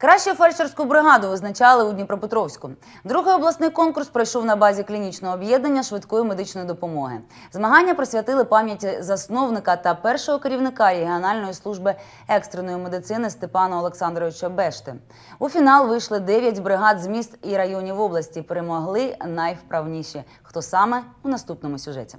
Кращу фельдшерську бригаду визначали у Дніпропетровську. Другий обласний конкурс пройшов на базі клінічного об'єднання швидкої медичної допомоги. Змагання присвятили пам'яті засновника та першого керівника регіональної служби екстреної медицини Степана Олександровича Бешти. У фінал вийшли 9 бригад з міст і районів області. Перемогли найвправніші. Хто саме у наступному сюжеті?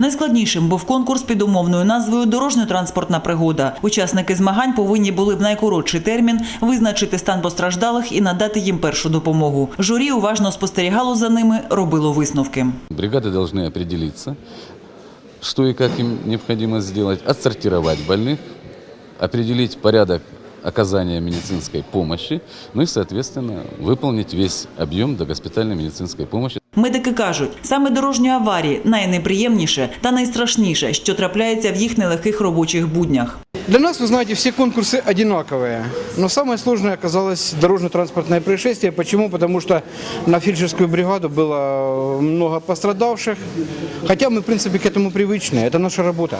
Найскладнішим був конкурс під умовною назвою Дорожньо-транспортна пригода. Учасники змагань повинні були в найкоротший термін визначити стан постраждалих і надати їм першу допомогу. Журі уважно спостерігало за ними, робило висновки. Бригады должны определиться, что и как им необходимо сделать, отсортировать больных, определить порядок оказания медицинской помощи, ну и, соответственно, выполнить весь объем догоспитальной медицинской помощи. Медики кажуть, саме дорожні аварії найнеприємніше та найстрашніше, що трапляється в їх нелегких робочих буднях. Для нас, вы знаете, все конкурсы одинаковые. Но самое сложное оказалось дорожно-транспортное происшествие. Почему? Потому что на фельдшерскую бригаду было много пострадавших. Хотя мы, в принципе, к этому привычны. Это наша работа.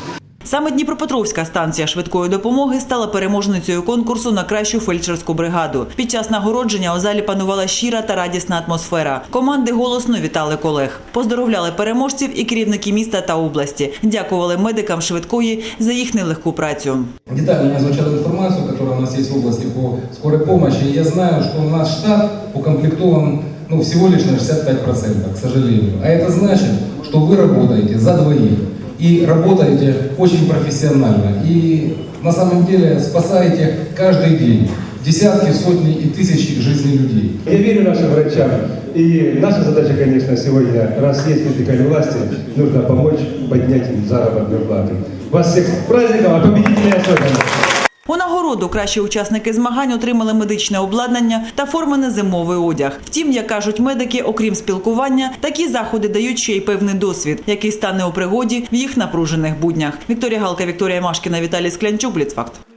Саме Дніпропетровська станція швидкої допомоги стала переможницею конкурсу на кращу фельдшерську бригаду. Під час нагородження у залі панувала щира та радісна атмосфера. Команди голосно вітали колег. Поздоровляли переможців і керівники міста та області. Дякували медикам швидкої за їх нелегку працю. Детально озвучал информацию, которая у нас есть в области по скорой помощи. И я знаю, что наш штат укомплектован ну, всего лишь на 65%, к сожалению. А это значит, что вы работаете за двоих и работаете очень профессионально. И на самом деле спасаете каждый день десятки, сотни и тысячи жизней людей. Я верю нашим врачам. И наша задача, конечно, сегодня, раз есть вертикаль власти, нужно помочь поднять им заработную плату. Вас всех с праздником, а победителей особенно. У нагороду кращі учасники змагань отримали медичне обладнання та формений зимовий одяг. Втім, як кажуть медики, окрім спілкування, такі заходи дають ще й певний досвід, який стане у пригоді в їх напружених буднях. Вікторія Галка, Вікторія Машкіна, Віталій Склянчук, Бліцфакт.